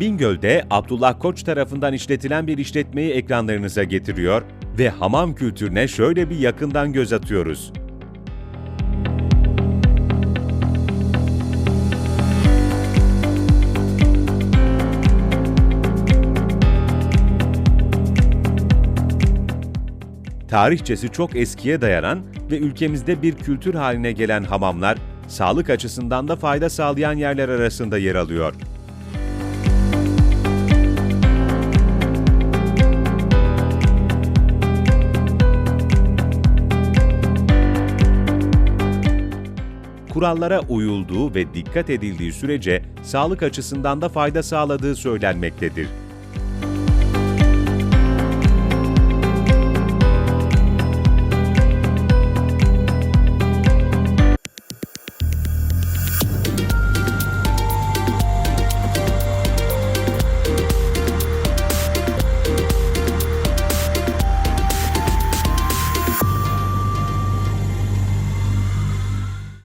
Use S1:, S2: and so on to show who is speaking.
S1: Bingöl'de Abdullah Koç tarafından işletilen bir işletmeyi ekranlarınıza getiriyor ve hamam kültürüne şöyle bir yakından göz atıyoruz. Tarihçesi çok eskiye dayanan ve ülkemizde bir kültür haline gelen hamamlar, sağlık açısından da fayda sağlayan yerler arasında yer alıyor. Kurallara uyulduğu ve dikkat edildiği sürece sağlık açısından da fayda sağladığı söylenmektedir.